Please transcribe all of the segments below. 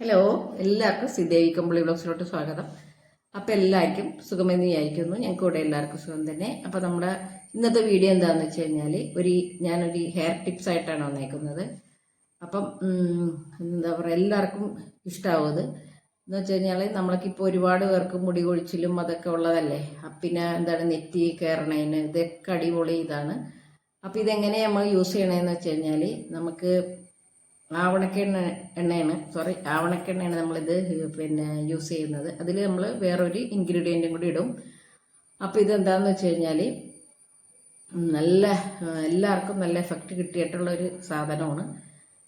Hello എല്ലാവർക്കും സിദേവി കമ്പിളി ബ്ലോഗ്സിലോട്ട് സ്വാഗതം. അപ്പം എല്ലാവർക്കും സുഖമെന്ന് വിചാരിക്കുന്നു. ഞങ്ങൾക്ക് ഇവിടെ എല്ലാവർക്കും സുഖം തന്നെ. അപ്പം നമ്മുടെ ഇന്നത്തെ വീഡിയോ എന്താണെന്ന് വെച്ച് കഴിഞ്ഞാൽ ഒരു ഞാനൊരു ഹെയർ ടിപ്സ് ആയിട്ടാണ് വന്നേക്കുന്നത്. അപ്പം എന്താ പറയുക എല്ലാവർക്കും ഇഷ്ടമാവുന്നത് എന്ന് വെച്ച് കഴിഞ്ഞാൽ നമ്മൾക്കിപ്പോൾ ഒരുപാട് പേർക്ക് മുടി കൊഴിച്ചിലും അതൊക്കെ ഉള്ളതല്ലേ? പിന്നെ എന്താണ് നെറ്റി കയറണതിന് ഇതൊക്കെ അടിപൊളി ഇതാണ്. അപ്പം ഇതെങ്ങനെ നമ്മൾ യൂസ് ചെയ്യണമെന്ന് വെച്ച് കഴിഞ്ഞാൽ നമുക്ക് ആവണക്കെണ്ണ എണ്ണയാണ്. സോറി ആവണക്കെണ്ണയാണ് നമ്മളിത് പിന്നെ യൂസ് ചെയ്യുന്നത്. അതിൽ നമ്മൾ വേറൊരു ഇൻഗ്രീഡിയന്റും കൂടി ഇടും. അപ്പോൾ ഇതെന്താണെന്ന് വെച്ച് കഴിഞ്ഞാൽ നല്ല എല്ലാവർക്കും നല്ല എഫക്റ്റ് കിട്ടിയിട്ടുള്ളൊരു സാധനമാണ്.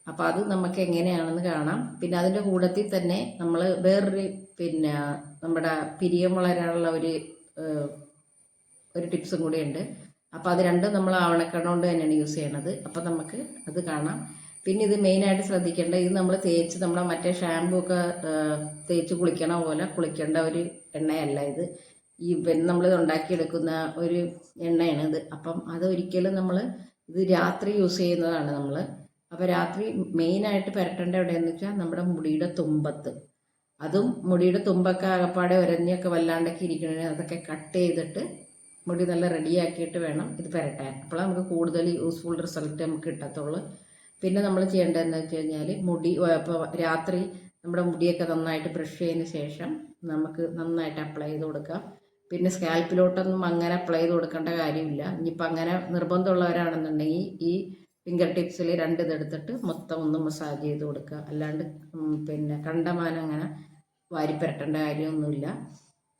അപ്പോൾ അത് നമുക്ക് എങ്ങനെയാണെന്ന് കാണാം. പിന്നെ അതിന്റെ കൂട്ടത്തിൽ തന്നെ നമ്മൾ വേറൊരു പിന്നെ നമ്മുടെ പിരിയം വളരാനുള്ള ഒരു ഒരു ടിപ്സും കൂടിയുണ്ട്. അപ്പോൾ അത് രണ്ടും നമ്മൾ ആവണക്കെണ്ണ കൊണ്ട് തന്നെയാണ് യൂസ് ചെയ്യണത്. അപ്പോൾ നമുക്ക് അത് കാണാം. പിന്നെ ഇത് മെയിനായിട്ട് ശ്രദ്ധിക്കേണ്ട ഇത് നമ്മൾ തേച്ച് നമ്മളെ മറ്റേ ഷാമ്പൂ ഒക്കെ തേച്ച് കുളിക്കണ പോലെ കുളിക്കേണ്ട ഒരു എണ്ണയല്ല ഇത്. ഈ നമ്മൾ ഉണ്ടാക്കിയെടുക്കുന്ന ഒരു എണ്ണയാണ് ഇത്. അപ്പം അത് ഒരിക്കലും നമ്മൾ ഇത് രാത്രി യൂസ് ചെയ്യുന്നതാണ് നമ്മൾ അപ്പോൾ രാത്രി മെയിനായിട്ട് പുരട്ടേണ്ട എവിടെയെന്ന് വെച്ചാൽ നമ്മുടെ മുടിയുടെ തുമ്പത്ത്. അതും മുടിയുടെ തുമ്പൊക്കെ ആകപ്പാടെ ഒരഞ്ഞൊക്കെ വല്ലാണ്ടൊക്കെ ഇരിക്കണേ അതൊക്കെ കട്ട് ചെയ്തിട്ട് മുടി നല്ല റെഡിയാക്കിയിട്ട് വേണം ഇത് പുരട്ടാൻ. അപ്പോൾ നമുക്ക് കൂടുതൽ യൂസ്ഫുൾ റിസൾട്ട് നമുക്ക് കിട്ടത്തുള്ളൂ. പിന്നെ നമ്മൾ ചെയ്യേണ്ടതെന്ന് വെച്ച് കഴിഞ്ഞാൽ മുടി ഇപ്പോൾ രാത്രി നമ്മുടെ മുടിയൊക്കെ നന്നായിട്ട് ബ്രഷ് ചെയ്തതിന് ശേഷം നമുക്ക് നന്നായിട്ട് അപ്ലൈ ചെയ്ത് കൊടുക്കാം പിന്നെ സ്കാൽപ്പിലോട്ടൊന്നും അങ്ങനെ അപ്ലൈ ചെയ്ത് കൊടുക്കേണ്ട കാര്യമില്ല. ഇനിയിപ്പോൾ അങ്ങനെ നിർബന്ധമുള്ളവരാണെന്നുണ്ടെങ്കിൽ ഈ ഫിംഗർ ടിപ്സിൽ രണ്ട് ഇതെടുത്തിട്ട് മൊത്തം ഒന്ന് മസാജ് ചെയ്ത് കൊടുക്കുക. അല്ലാണ്ട് പിന്നെ കണ്ടമാനം അങ്ങനെ വാരി പുരട്ടേണ്ട കാര്യമൊന്നുമില്ല.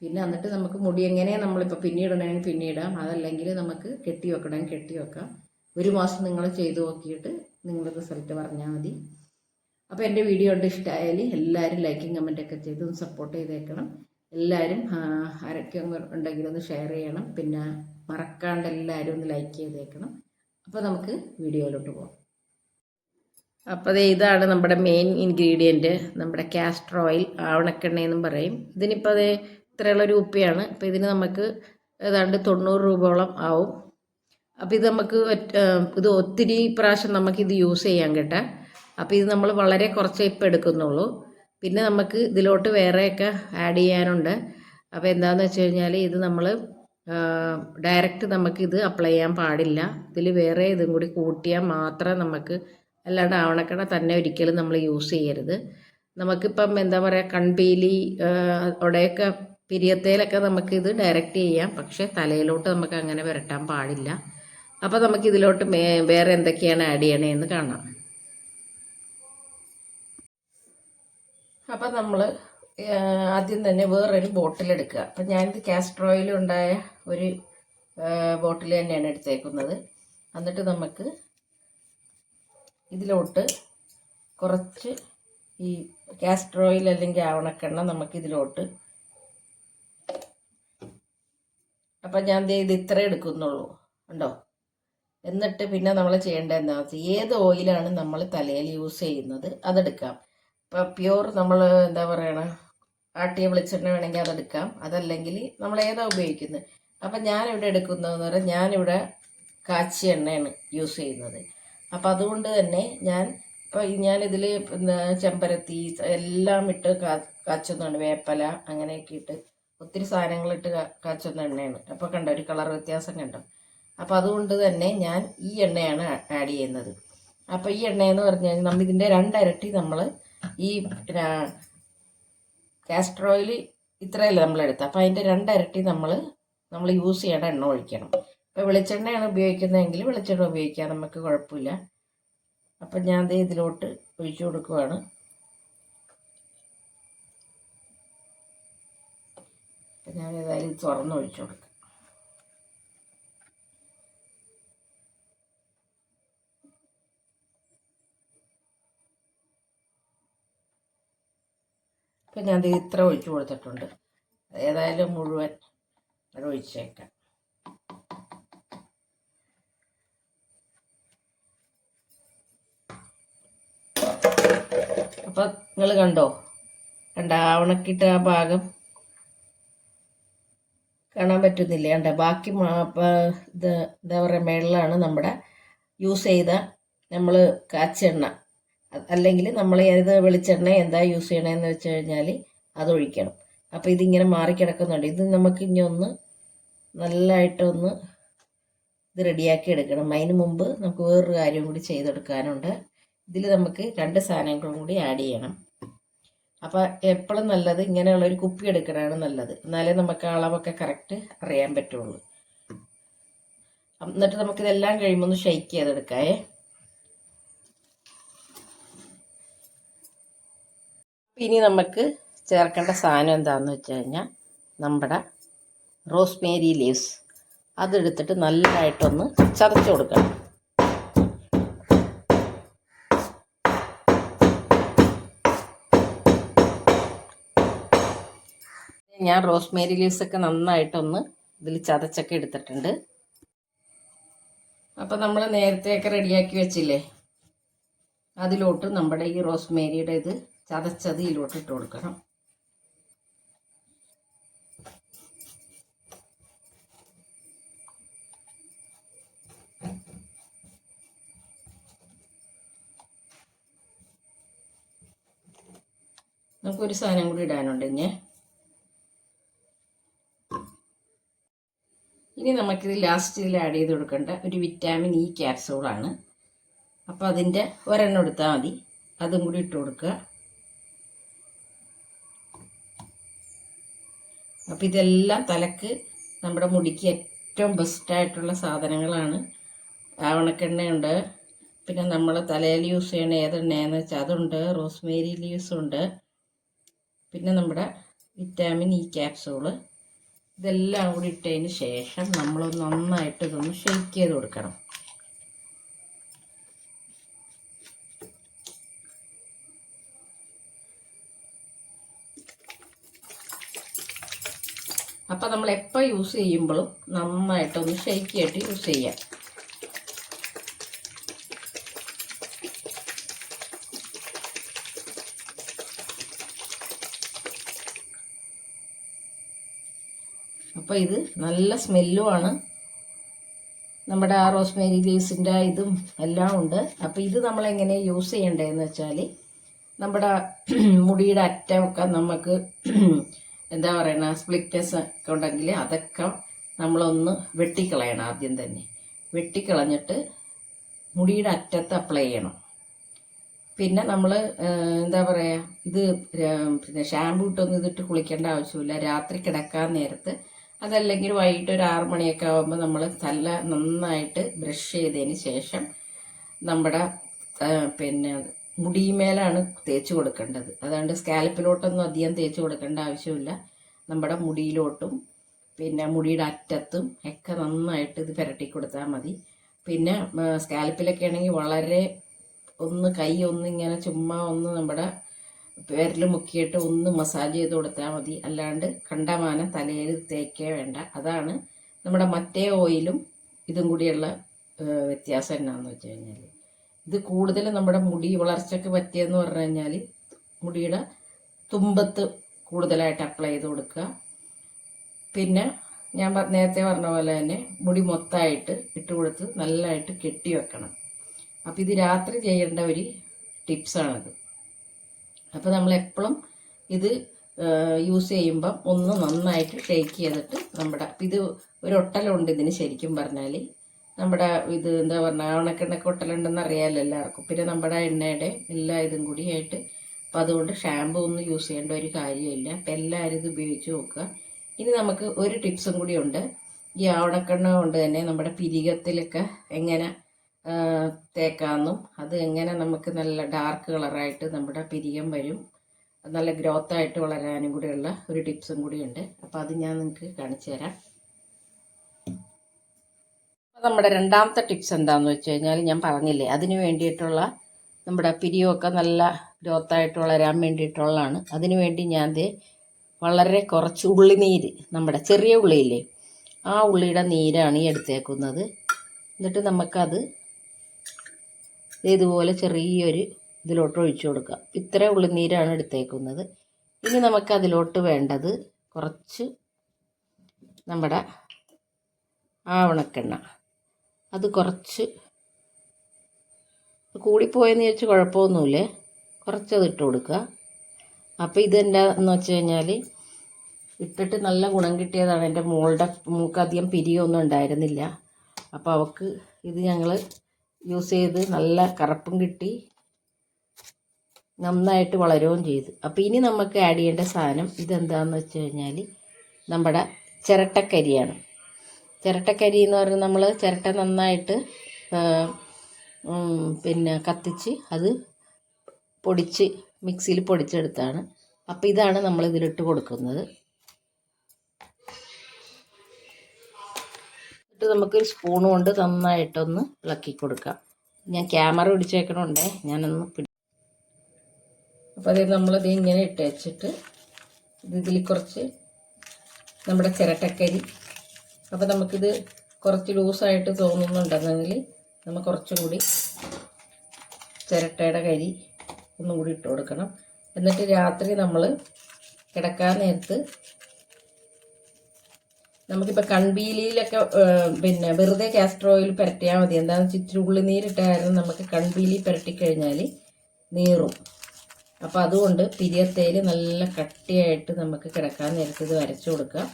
പിന്നെ എന്നിട്ട് നമുക്ക് മുടി എങ്ങനെ നമ്മളിപ്പോൾ പിന്നീടണമെങ്കിൽ പിന്നീടാം. അതല്ലെങ്കിൽ നമുക്ക് കെട്ടി വെക്കണമെങ്കിൽ കെട്ടി വെക്കാം. ഒരു മാസം നിങ്ങൾ ചെയ്തു നോക്കിയിട്ട് നിങ്ങൾ റിസൾട്ട് പറഞ്ഞാൽ മതി. അപ്പോൾ എന്റെ വീഡിയോ ഉണ്ട് ഇഷ്ടമായാൽ എല്ലാവരും ലൈക്കും കമന്റൊക്കെ ചെയ്ത് സപ്പോർട്ട് ചെയ്തേക്കണം. എല്ലാവരും ആരൊക്കെ ഉണ്ടെങ്കിൽ ഒന്ന് ഷെയർ ചെയ്യണം. പിന്നെ മറക്കാണ്ട് എല്ലാവരും ഒന്ന് ലൈക്ക് ചെയ്തേക്കണം. അപ്പോൾ നമുക്ക് വീഡിയോയിലോട്ട് പോകാം അപ്പോൾ അത് ഇതാണ് നമ്മുടെ മെയിൻ ഇൻഗ്രീഡിയന്റ് നമ്മുടെ കാസ്റ്റർ ഓയിൽ ആവണക്കെണ്ണ എന്നും പറയും. ഇതിനിപ്പോൾ അത് ഇത്രയുള്ള രൂപയാണ് അപ്പോൾ ഇതിന് നമുക്ക് ഏതാണ്ട് തൊണ്ണൂറ് രൂപയോളം ആവും. അപ്പോൾ ഇത് നമുക്ക് ഇത് ഒത്തിരി പ്രാവശ്യം നമുക്കിത് യൂസ് ചെയ്യാൻ കേട്ടോ. അപ്പോൾ ഇത് നമ്മൾ വളരെ കുറച്ച് ഇപ്പം എടുക്കുന്നുള്ളൂ. പിന്നെ നമുക്ക് ഇതിലോട്ട് വേറെയൊക്കെ ആഡ് ചെയ്യാനുണ്ട്. അപ്പോൾ എന്താണെന്ന് വെച്ച് കഴിഞ്ഞാൽ ഇത് നമ്മൾ ഡയറക്റ്റ് നമുക്കിത് അപ്ലൈ ചെയ്യാൻ പാടില്ല. ഇതിൽ വേറെ ഇതും കൂടി കൂട്ടിയാൽ മാത്രം നമുക്ക് അല്ലാണ്ട് ആവണക്കട തന്നെ ഒരിക്കലും നമ്മൾ യൂസ് ചെയ്യരുത്. നമുക്കിപ്പം എന്താ പറയുക കൺപീലി അവിടെയൊക്കെ പിരിയത്തേലൊക്കെ നമുക്കിത് ഡയറക്റ്റ് ചെയ്യാം. പക്ഷേ തലയിലോട്ട് നമുക്ക് അങ്ങനെ വരട്ടാൻ പാടില്ല. അപ്പോൾ നമുക്ക് ഇതിലോട്ട് വേറെ എന്തൊക്കെയാണ് ആഡ് ചെയ്യണേന്ന് കാണാം. അപ്പം നമ്മൾ ആദ്യം തന്നെ വേറൊരു ബോട്ടിൽ എടുക്കുക. അപ്പം ഞാനിത് കാസ്റ്റർ ഓയിൽ ഉണ്ടായ ഒരു ബോട്ടിൽ തന്നെയാണ് എടുത്തേക്കുന്നത്. എന്നിട്ട് നമുക്ക് ഇതിലോട്ട് കുറച്ച് ഈ കാസ്റ്റർ ഓയിൽ അല്ലെങ്കിൽ ആവണക്കെണ്ണ നമുക്ക് ഇതിലോട്ട് അപ്പം ഞാൻ ഇത് ഇത്ര എടുക്കുന്നുള്ളൂ. ഉണ്ടോ എന്നിട്ട് പിന്നെ നമ്മൾ ചെയ്യേണ്ടത് എന്താ? ഏത് ഓയിലാണ് നമ്മൾ തലയിൽ യൂസ് ചെയ്യുന്നത് അതെടുക്കാം. ഇപ്പം പ്യൂർ നമ്മൾ എന്താ പറയണ? ആട്ടിയ വെളിച്ചെണ്ണ വേണമെങ്കിൽ അതെടുക്കാം. അതല്ലെങ്കിൽ നമ്മൾ ഏതാ ഉപയോഗിക്കുന്നത്? അപ്പം ഞാനിവിടെ എടുക്കുന്നതെന്ന് പറഞ്ഞാൽ ഞാനിവിടെ കാച്ചി എണ്ണയാണ് യൂസ് ചെയ്യുന്നത്. അപ്പം അതുകൊണ്ട് തന്നെ ഞാൻ ഇപ്പോൾ ഞാനിതിൽ ചെമ്പരത്തി എല്ലാം ഇട്ട് കാ വേപ്പല അങ്ങനെയൊക്കെ ഇട്ട് ഒത്തിരി സാധനങ്ങളിട്ട് കാച്ചുന്ന എണ്ണയാണ്. അപ്പോൾ കണ്ടോ? ഒരു കളർ വ്യത്യാസം കണ്ടോ? അപ്പോൾ അതുകൊണ്ട് തന്നെ ഞാൻ ഈ എണ്ണയാണ് ആഡ് ചെയ്യുന്നത്. അപ്പോൾ ഈ എണ്ണയെന്ന് പറഞ്ഞു കഴിഞ്ഞാൽ നമ്മൾ ഇതിന്റെ രണ്ടരട്ടി നമ്മൾ ഈ കാസ്റ്റർ ഓയിൽ ഇത്രയല്ല നമ്മൾ എടുത്തത് അപ്പോൾ അതിന്റെ രണ്ടരട്ടി നമ്മൾ നമ്മൾ യൂസ് ചെയ്യേണ്ട എണ്ണ ഒഴിക്കണം. ഇപ്പോൾ വെളിച്ചെണ്ണയാണ് ഉപയോഗിക്കുന്നതെങ്കിൽ വെളിച്ചെണ്ണ ഉപയോഗിക്കാം നമുക്ക് കുഴപ്പമില്ല. അപ്പം ഞാൻ ദേ ഇതിലോട്ട് ഒഴിച്ചു കൊടുക്കുവാണ്. ഞാൻ ഏതായാലും തുറന്ന് ഒഴിച്ചു കൊടുക്കാം. ഇപ്പം ഞാൻ ഇത്ര ഒഴിച്ചു കൊടുത്തിട്ടുണ്ട്. ഏതായാലും മുഴുവൻ അത് ഒഴിച്ചേക്കാം. അപ്പം നിങ്ങൾ കണ്ടോ? കണ്ട ഉണക്കിയിട്ട് ആ ഭാഗം കാണാൻ പറ്റുന്നില്ല? കണ്ട? ബാക്കി ഇത് എന്താ പറയുക മേളിലാണ് നമ്മുടെ യൂസ് ചെയ്ത നമ്മൾ കാച്ചെണ്ണ. അല്ലെങ്കിൽ നമ്മൾ ഏത് വെളിച്ചെണ്ണ എന്താ യൂസ് ചെയ്യണമെന്ന് വെച്ച് കഴിഞ്ഞാൽ അതൊഴിക്കണം അപ്പം അപ്പോൾ ഇതിങ്ങനെ മാറിക്കിടക്കുന്നുണ്ട് ഇത് നമുക്ക് ഇനി ഒന്ന് നല്ലതായിട്ടൊന്ന് ഇത് റെഡിയാക്കി എടുക്കണം. അതിന് മുമ്പ് നമുക്ക് വേറൊരു കാര്യം കൂടി ചെയ്തെടുക്കാനുണ്ട്. ഇതിൽ നമുക്ക് രണ്ട് സാധനങ്ങളും കൂടി ആഡ് ചെയ്യണം. അപ്പോൾ എപ്പോഴും നല്ലത് ഇങ്ങനെയുള്ള ഒരു കുപ്പി എടുക്കണതാണ് നല്ലത്. എന്നാലേ നമുക്ക് അളവൊക്കെ കറക്റ്റ് അറിയാൻ പറ്റുള്ളൂ. എന്നിട്ട് നമുക്കിതെല്ലാം കഴിയുമ്പോൾ ഒന്ന് ഷെയ്ക്ക് ചെയ്തെടുക്കാവേ. ഇനി നമുക്ക് ചേർക്കേണ്ട സാധനം എന്താണെന്ന് വെച്ച് കഴിഞ്ഞാൽ നമ്മുടെ റോസ്മേരി ലീവ്സ്. അതെടുത്തിട്ട് നല്ലതായിട്ടൊന്ന് ചതച്ച് കൊടുക്കണം. ഞാൻ റോസ്മേരി ലീവ്സ് ഒക്കെ നന്നായിട്ടൊന്ന് ഇതിൽ ചതച്ചൊക്കെ എടുത്തിട്ടുണ്ട്. അപ്പം നമ്മൾ നേരത്തെയൊക്കെ റെഡിയാക്കി വെച്ചില്ലേ? അതിലോട്ട് നമ്മുടെ ഈ റോസ്മേരിയുടെ ഇത് ചതച്ചത് ഇതിലോട്ട് ഇട്ട് കൊടുക്കണം. നമുക്കൊരു സാധനം കൂടി ഇടാനുണ്ട് ഇനി ഇനി നമുക്കിത് ഇതിൽ ആഡ് ചെയ്ത് കൊടുക്കേണ്ട ഒരു വിറ്റാമിൻ ഇ ക്യാപ്സൂളാണ് അപ്പോൾ അതിന്റെ ഒരെണ്ണം എടുത്താൽ മതി. അതും കൂടി ഇട്ട് കൊടുക്കുക. അപ്പോൾ ഇതെല്ലാം തലക്ക് നമ്മുടെ മുടിക്ക് ഏറ്റവും ബെസ്റ്റായിട്ടുള്ള സാധനങ്ങളാണ്. ആവണക്കെണ്ണയുണ്ട് പിന്നെ നമ്മൾ തലയിൽ യൂസ് ചെയ്യണ ഏതെണ്ണയെന്ന് വെച്ചാൽ അതുണ്ട്. റോസ്മേരി ലീവ്സ് ഉണ്ട്. പിന്നെ നമ്മുടെ വിറ്റാമിൻ ഇ ക്യാപ്സൂൾ ഇതെല്ലാം കൂടി ഇട്ടതിന് ശേഷം നമ്മൾ നന്നായിട്ട് ഇതൊന്ന് ഷെയ്ക്ക് ചെയ്ത് കൊടുക്കണം. അപ്പം നമ്മൾ എപ്പോൾ യൂസ് ചെയ്യുമ്പോഴും നന്നായിട്ടൊന്ന് ഷേക്ക് ചെയ്തിട്ട് യൂസ് ചെയ്യാം. അപ്പോൾ ഇത് നല്ല സ്മെല്ലുമാണ് നമ്മുടെ ആ റോസ്മേരി ലീവ്സിന്റെ ഇതും എല്ലാം ഉണ്ട്. അപ്പോൾ ഇത് നമ്മൾ എങ്ങനെ യൂസ് ചെയ്യേണ്ടതെന്ന് വെച്ചാൽ നമ്മുടെ മുടിയുടെ അറ്റമൊക്കെ നമുക്ക് എന്താ പറയണ സ്പ്ലിറ്റ്നസ് ഒക്കെ ഉണ്ടെങ്കിൽ അതൊക്കെ നമ്മളൊന്ന് വെട്ടിക്കളയണം ആദ്യം തന്നെ. വെട്ടിക്കളഞ്ഞിട്ട് മുടിയുടെ അറ്റത്ത് അപ്ലൈ ചെയ്യണം. പിന്നെ നമ്മൾ എന്താ പറയുക ഇത് പിന്നെ ഷാമ്പു ഇട്ടൊന്നും ഇതിട്ട് കുളിക്കേണ്ട ആവശ്യമില്ല. രാത്രി കിടക്കാൻ നേരത്ത് അതല്ലെങ്കിൽ വൈകിട്ട് ഒരു ആറു മണിയൊക്കെ ആകുമ്പോൾ നമ്മൾ തല നന്നായിട്ട് ബ്രഷ് ചെയ്തതിന് ശേഷം നമ്മുടെ പിന്നെ മുടിമേലാണ് തേച്ച് കൊടുക്കേണ്ടത്. അതുകൊണ്ട് സ്കാൽപ്പിലോട്ടൊന്നും അധികം തേച്ച് കൊടുക്കേണ്ട ആവശ്യമില്ല. നമ്മുടെ മുടിയിലോട്ടും പിന്നെ മുടിയുടെ അറ്റത്തും ഒക്കെ നന്നായിട്ട് ഇത് പുരട്ടി കൊടുത്താൽ മതി. പിന്നെ സ്കാൽപ്പിലൊക്കെ ആണെങ്കിൽ വളരെ ഒന്ന് കൈ ഒന്ന് ഇങ്ങനെ ചുമ്മാ ഒന്ന് നമ്മുടെ വിരൽ മുക്കിയിട്ട് ഒന്ന് മസാജ് ചെയ്ത് കൊടുത്താൽ മതി. അല്ലാണ്ട് കണ്ടമാനം തലയിൽ തേക്കേ വേണ്ട. അതാണ് നമ്മുടെ മറ്റേ ഓയിലും ഇതും കൂടിയുള്ള വ്യത്യാസം എന്നാന്ന് വെച്ച് കഴിഞ്ഞാൽ ഇത് കൂടുതൽ നമ്മുടെ മുടി വളർച്ചയ്ക്ക് പറ്റിയെന്ന് പറഞ്ഞു കഴിഞ്ഞാൽ മുടിയുടെ തുമ്പത്ത് കൂടുതലായിട്ട് അപ്ലൈ ചെയ്ത് കൊടുക്കുക. പിന്നെ ഞാൻ നേരത്തെ പറഞ്ഞ പോലെ തന്നെ മുടി മൊത്തമായിട്ട് ഇട്ട് കൊടുത്ത് നല്ലതായിട്ട് കെട്ടി വെക്കണം. അപ്പോൾ ഇത് രാത്രി ചെയ്യേണ്ട ഒരു ടിപ്സാണത് അപ്പോൾ നമ്മൾ എപ്പോഴും ഇത് യൂസ് ചെയ്യുമ്പം ഒന്ന് നന്നായിട്ട് ഷേക്ക് ചെയ്തിട്ട് നമ്മുടെ ഇത് ഒരു ഒട്ടലുണ്ട് ഇതിന് ശരിക്കും പറഞ്ഞാൽ നമ്മുടെ ഇത് എന്താ പറഞ്ഞാൽ ഉണക്കെണ്ണ ഒട്ടലുണ്ടെന്ന് അറിയാമല്ലോ എല്ലാവർക്കും. പിന്നെ നമ്മുടെ എണ്ണയുടെ എല്ലാ ഇതും കൂടി ആയിട്ട് അപ്പം അതുകൊണ്ട് ഷാമ്പു ഒന്നും യൂസ് ചെയ്യേണ്ട ഒരു കാര്യമില്ല. അപ്പം എല്ലാവരും ഇത് ഉപയോഗിച്ച് നോക്കുക. ഇനി നമുക്ക് ഒരു ടിപ്സും കൂടി ഉണ്ട്. ഈ ആവണക്കെണ്ണ കൊണ്ട് തന്നെ നമ്മുടെ പിരികത്തിലൊക്കെ എങ്ങനെ തേക്കാമെന്നും അത് എങ്ങനെ നമുക്ക് നല്ല ഡാർക്ക് കളറായിട്ട് നമ്മുടെ പിരികം വരും. നല്ല ഗ്രോത്തായിട്ട് വളരാനും കൂടെയുള്ള ഒരു ടിപ്സും കൂടിയുണ്ട് അപ്പോൾ അത് ഞാൻ നിങ്ങൾക്ക് കാണിച്ചു തരാം. നമ്മുടെ രണ്ടാമത്തെ ടിപ്സ് എന്താണെന്ന് വെച്ച് കഴിഞ്ഞാൽ ഞാൻ പറഞ്ഞില്ലേ അതിന് വേണ്ടിയിട്ടുള്ള നമ്മുടെ പിരിയൊക്കെ നല്ല ഗ്രോത്തായിട്ട് വളരാൻ വേണ്ടിയിട്ടുള്ളതാണ്. അതിനു വേണ്ടി ഞാൻ വളരെ കുറച്ച് ഉള്ളിനീര് നമ്മുടെ ചെറിയ ഉള്ളിയില്ലേ ആ ഉള്ളിയുടെ നീരാണ് ഈ എടുത്തേക്കുന്നത്. എന്നിട്ട് നമുക്കത് ഇതുപോലെ ചെറിയൊരു ഇതിലോട്ട് ഒഴിച്ചു കൊടുക്കാം ഇത്ര ഉള്ളിനീരാണ് എടുത്തേക്കുന്നത്. ഇനി നമുക്ക് അതിലോട്ട് വേണ്ടത് കുറച്ച് നമ്മുടെ ആവണക്കെണ്ണ. അത് കുറച്ച്. കൂടിപ്പോയെന്ന് ചോദിച്ചാൽ കുഴപ്പമൊന്നുമില്ല. കുറച്ചത് ഇട്ട് കൊടുക്കുക. അപ്പോൾ ഇതെന്താന്ന് വെച്ച് കഴിഞ്ഞാൽ ഇട്ടിട്ട് നല്ല ഗുണം കിട്ടിയതാണ്. എന്റെ മോളുടെ മൂക്ക് അധികം പിരിയൊന്നും ഉണ്ടായിരുന്നില്ല. അപ്പോൾ അവൾക്ക് ഇത് ഞങ്ങൾ യൂസ് ചെയ്ത് നല്ല കറുപ്പും കിട്ടി. നന്നായിട്ട് വളരുകയും ചെയ്തു. അപ്പോൾ ഇനി നമുക്ക് ആഡ് ചെയ്യേണ്ട സാധനം ഇതെന്താണെന്ന് വെച്ച് കഴിഞ്ഞാൽ നമ്മുടെ ചിരട്ടക്കരിയാണ് ചിരട്ടക്കരി എന്ന് പറഞ്ഞാൽ നമ്മൾ ചിരട്ട നന്നായിട്ട് പിന്നെ കത്തിച്ച് അത് പൊടിച്ച് മിക്സിയിൽ പൊടിച്ചെടുത്താണ്. അപ്പോൾ ഇതാണ് നമ്മൾ ഇതിലിട്ട് കൊടുക്കുന്നത്. എന്നിട്ട് നമുക്കൊരു സ്പൂൺ കൊണ്ട് നന്നായിട്ടൊന്ന് ഇളക്കി കൊടുക്കാം. ഞാൻ ക്യാമറ പിടിച്ചേക്കണുണ്ടേ ഞാനൊന്ന് പിടി അപ്പോൾ അത് നമ്മളിത് ഇങ്ങനെ ഇട്ട് വെച്ചിട്ട് ഇത് ഇതിൽ കുറച്ച് നമ്മുടെ ചിരട്ടക്കരി അപ്പോൾ നമുക്കിത് കുറച്ച് ലൂസായിട്ട് തോന്നുന്നുണ്ടെന്നെങ്കിൽ നമ്മൾ കുറച്ചും കൂടി ചിരട്ടയുടെ കരി ഒന്നും കൂടി ഇട്ട് കൊടുക്കണം. എന്നിട്ട് രാത്രി നമ്മൾ കിടക്കാൻ നേരത്ത് നമുക്കിപ്പോൾ കൺപീലിയിലൊക്കെ പിന്നെ വെറുതെ കാസ്റ്റർ ഓയിൽ പുരട്ടിയാൽ മതി. എന്താണെന്ന് വെച്ചാൽ ഇച്ചിരി ഉള്ളിനീരിട്ടായിരുന്നു നമുക്ക് കൺപീലി പുരട്ടിക്കഴിഞ്ഞാൽ നീറും. അപ്പോൾ അതുകൊണ്ട് പിരിയത്തേൽ നല്ല കട്ടിയായിട്ട് നമുക്ക് കിടക്കാൻ നേരത്ത് ഇത് വരച്ചു കൊടുക്കാം.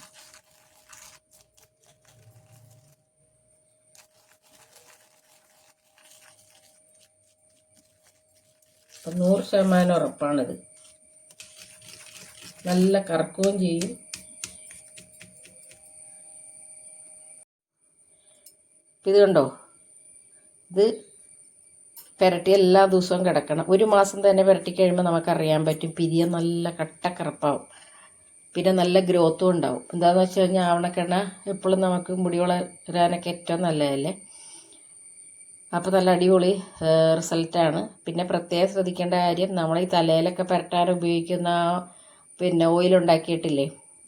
അപ്പം നൂറ് ശതമാനം ഉറപ്പാണിത്. നല്ല കറക്കുകയും ചെയ്യും. ഇത് കണ്ടോ? ഇത് പുരട്ടി എല്ലാ ദിവസവും കിടക്കണം. ഒരു മാസം തന്നെ പുരട്ടി കഴിയുമ്പോൾ നമുക്കറിയാൻ പറ്റും പിരിയ നല്ല കട്ടക്കറപ്പാവും. പിന്നെ നല്ല ഗ്രോത്തും ഉണ്ടാവും. എന്താണെന്ന് വെച്ച് കഴിഞ്ഞാൽ ആവണക്കെണ്ണ എപ്പോഴും നമുക്ക് മുടി വളരാനൊക്കെ ഏറ്റവും നല്ലതല്ലേ? അപ്പോൾ നല്ല അടിപൊളി റിസൾട്ടാണ് പിന്നെ പ്രത്യേകം ശ്രദ്ധിക്കേണ്ട കാര്യം നമ്മൾ ഈ തലയിലൊക്കെ പുരട്ടാൻ ഉപയോഗിക്കുന്ന പിന്നെ ഓയിൽ ഉണ്ടാക്കിയിട്ടില്ലേ?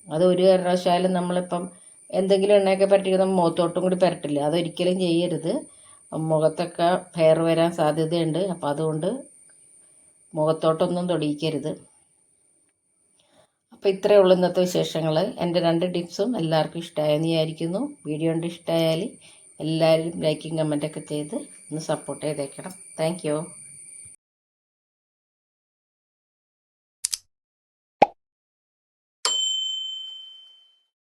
അത് ഒരു കാരണവശാലും നമ്മളിപ്പം എന്തെങ്കിലും എണ്ണയൊക്കെ പുരട്ടിക്കുന്ന മുഖത്തോട്ടും കൂടി പുരട്ടില്ല? അതൊരിക്കലും ചെയ്യരുത്. മുഖത്തൊക്കെ ഫെയർ വരാൻ സാധ്യതയുണ്ട്. അപ്പോൾ അതുകൊണ്ട് മുഖത്തോട്ടൊന്നും തൊടിയിക്കരുത്. അപ്പോൾ ഇത്രയേ ഉള്ളൂ ഇന്നത്തെ വിശേഷങ്ങൾ എന്റെ രണ്ട് ടിപ്സും എല്ലാവർക്കും ഇഷ്ടമായെന്ന് വിചാരിക്കുന്നു. വീഡിയോ കൊണ്ട് ഇഷ്ടമായാൽ എല്ലാവരും ലൈക്കും കമന്റൊക്കെ ചെയ്ത് ഒന്ന് സപ്പോർട്ട് ചെയ്തേക്കണം. താങ്ക്